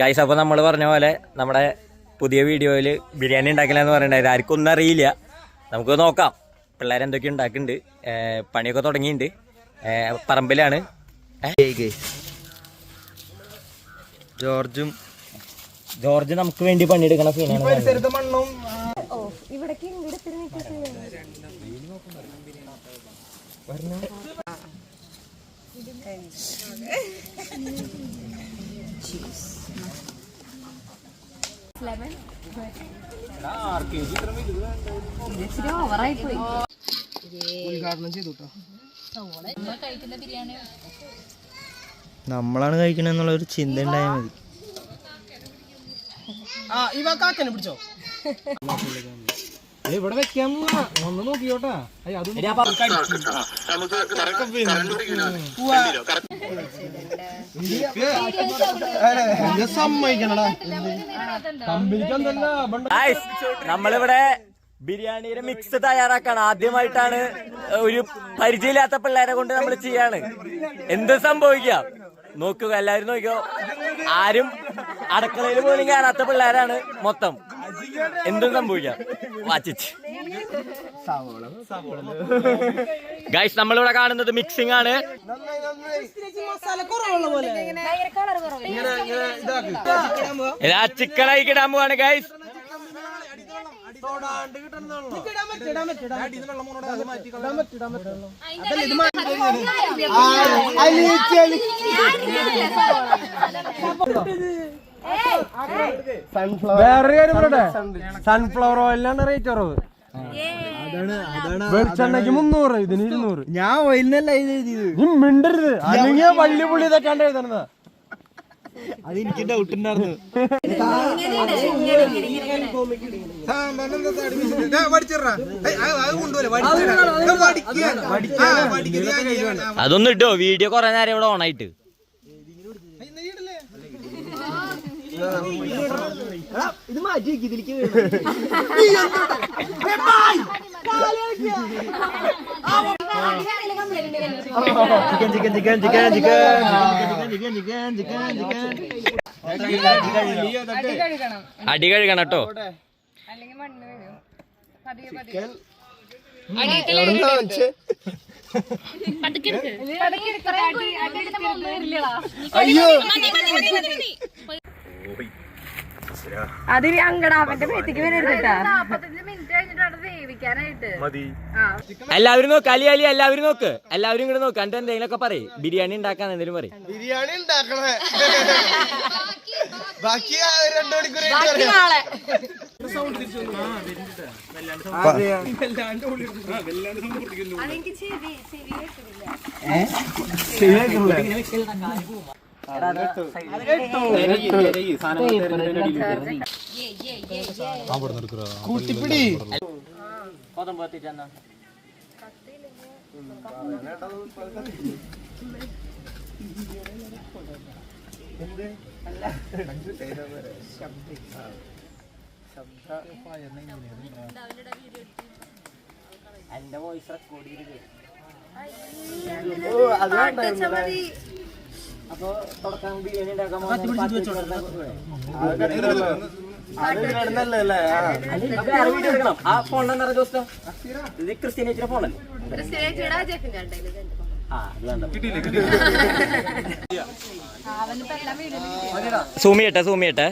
Guys അപ്പോൾ നമ്മൾ പറഞ്ഞ പോലെ നമ്മുടെ പുതിയ വീഡിയോയിൽ ബിരിയാണി ഉണ്ടാക്കില്ലെന്ന് പറയണ്ടായത് ആർക്കും ഒന്നും അറിയില്ല. നമുക്ക് നോക്കാം. പിള്ളേർ എന്തൊക്കെ ഉണ്ടാക്കുന്നുണ്ട്. പണിയൊക്കെ തുടങ്ങിയിട്ടുണ്ട്. പറമ്പിലാണ്. ജോർജും ജോർജ് നമുക്ക് വേണ്ടി പണിയെടുക്കണ സീനാണ് പരിസരത്തെ cheese. Lemon. നമ്മളാണ് കഴിക്കണെന്നുള്ള ഒരു ചിന്ത ഉണ്ടായ മതി. ആ ഇവ കാക്കനെ പിടിച്ചോ. ഏയ് ഇവിടെ വെക്കാൻ പോവാ ഒന്ന് നോക്കിയോട്ടാ. അയ്യ അത് സമ്മതിക്കണടാ. കമ്പനിക്ക് എന്തല്ല നമ്മളിവിടെ ബിരിയാണിയുടെ മിക്സ് തയ്യാറാക്കാണ്. ആദ്യമായിട്ടാണ് ഒരു പരിചയമില്ലാത്ത പിള്ളേരെ കൊണ്ട് നമ്മൾ ചെയ്യാണ്. എന്ത് സംഭവിക്കാം? നോക്കുക എല്ലാരും നോക്കിയോ ആരും അടുക്കളയിൽ പോലും കാണാത്ത പിള്ളേരാണ് മൊത്തം. എന്തും സംഭവിക്കാം. വാച്ചിച്ച്. ഗൈസ് നമ്മളിവിടെ കാണുന്നത് മിക്സിംഗ് ആണ്. ചിക്കൻ ചിക്കനായി കിടാൻ പോവാണ് ഗൈസ് പറയട്ടെ സൺഫ്ലവർ ഓയിലാണ് റേറ്റ് കുറവ്. വെളിച്ചെണ്ണയ്ക്ക് മുന്നൂറ് ഇതിന് ഇരുന്നൂറ്. ഞാൻ ഓയിലിനല്ല ഇത് എഴുതിയത്. നീ മിണ്ടരുത്. അല്ലെങ്കിൽ വള്ളി പുള്ളി ഇതൊക്കെയാണ്ട് എഴുതണതാ. അത് എനിക്ക് ഡൗട്ട് ഉണ്ടായിരുന്നു അതൊന്നും ഇട്ടോ? വീഡിയോ കൊറേ നേരം ഇവിടെ ഓണായിട്ട്. ഇത് മാറ്റി വെക്ക് ഇതിലേക്ക് chicken chicken chicken chicken chicken. Chicken chicken chicken chicken അടി കഴുകണം കേട്ടോ. അങ്കടാവന്റെ മേത്തേക്ക് വരരുത് എല്ലാവരും നോക്ക് അലി അലി എല്ലാവരും നോക്ക്. എല്ലാവരും ഇങ്ങോട്ട് നോക്ക്. എന്നിട്ട് എന്തെങ്കിലുമൊക്കെ പറയും. ബിരിയാണി ഉണ്ടാക്കാൻ എന്തെങ്കിലും പറയും. ബിരിയാണി ഉണ്ടാക്കണേ. ബാക്കി രണ്ടു മണിക്കൂർ കൂട്ടിപ്പിടി കോതം പോത്തിട്ടെന്നാ എന്റെ വോയിസ് റെക്കോർഡ് ചെയ്ത് അതുകൊണ്ടായിരുന്നു അപ്പോൾ എടുക്കണം. ആ ഇത് സൂമിയട്ടെ സൂമിയട്ടെ.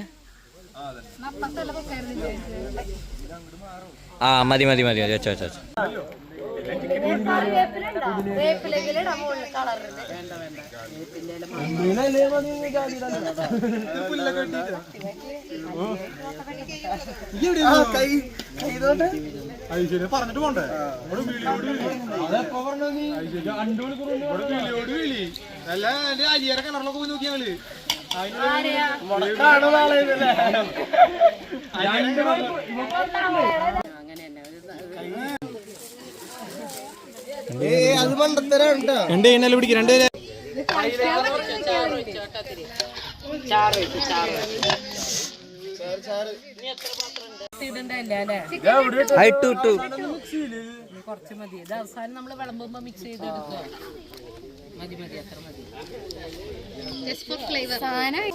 ആ മതി മതി മതി മതി. വെച്ചോ വെച്ചോ. ഐശ്വര്യ പറഞ്ഞിട്ട് പോണ്ടേ ഇവിടെ വിളിയോട് വിളി ഐശ്വര്യ അണ്ടു മണിക്കൂർ ഇവിടെ വിളിയോട് വിളി അല്ല എന്റെ അരിയറെ കിണറിലൊക്കെ പോയി നോക്കിയാൽ മുടക്കാണോ നാളെ രണ്ട് കഴിഞ്ഞാൽ പിടിക്കും രണ്ട് ഇട്ടു ഇട്ടു കുറച്ച് മതി ഇത് അവസാനം നമ്മൾ വിളമ്പുമ്പോ മിക്സ് ചെയ്ത് ചെയ്തെടുക്കുക മതി മതി അത്ര മതി ജസ്റ്റ് ഫോർ ഫ്ലേവർ സാധനം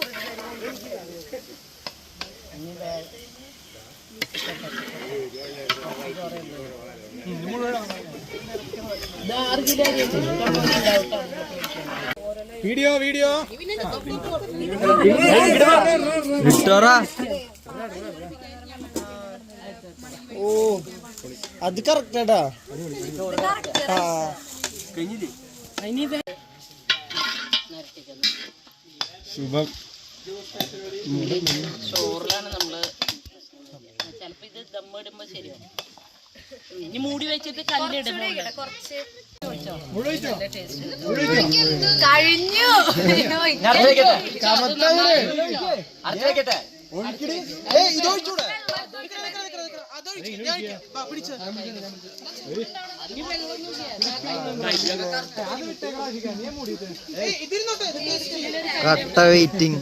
വീഡിയോ വീഡിയോ വിട്ടോറാ ഓ അത് കറക്റ്റാടാ ആ. ശുഭം. ചോറിലാണ് നമ്മൾ. ചിലപ്പോ ഇത് ദമ്മിടുമ്പോ ശരിയാവും. ഇനി മൂടി വെച്ചിട്ട് കഴിഞ്ഞു. ഏയ് ഇത് ഒഴിച്ചൂടെ? കട്ട വെയിറ്റിംഗ്.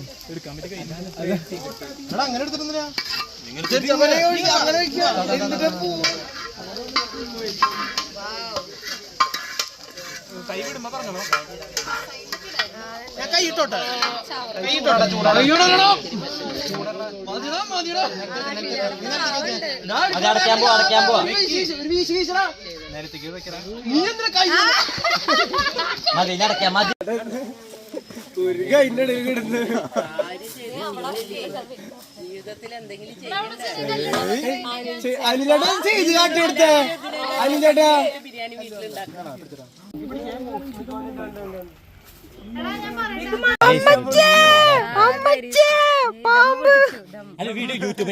അങ്ങനെ എടുത്തിട്ടുന്നില്ല അങ്ങനെ കൈ വിടുമ്പോ പറഞ്ഞോ ഞാൻ കൈ ഇട്ടോട്ടെ അത് അടയ്ക്കാൻ പോവാ അടയ്ക്കാൻ പോവാ. നേരത്തേക്ക് വെക്കറ മതി അടയ്ക്കാം മതി. ഒരു കൈന്റെ ഇടയിൽ കിടന്ന്. ജീവിതത്തിൽ എന്തെങ്കിലും അലിചേട്ടാ ചെയ്ത് കാട്ടി അലിചേട്ടാ ബിരിയാണി വീട്ടിലുണ്ടാക്കാം അല്ല വീഡിയോ യൂട്യൂബിന്റെ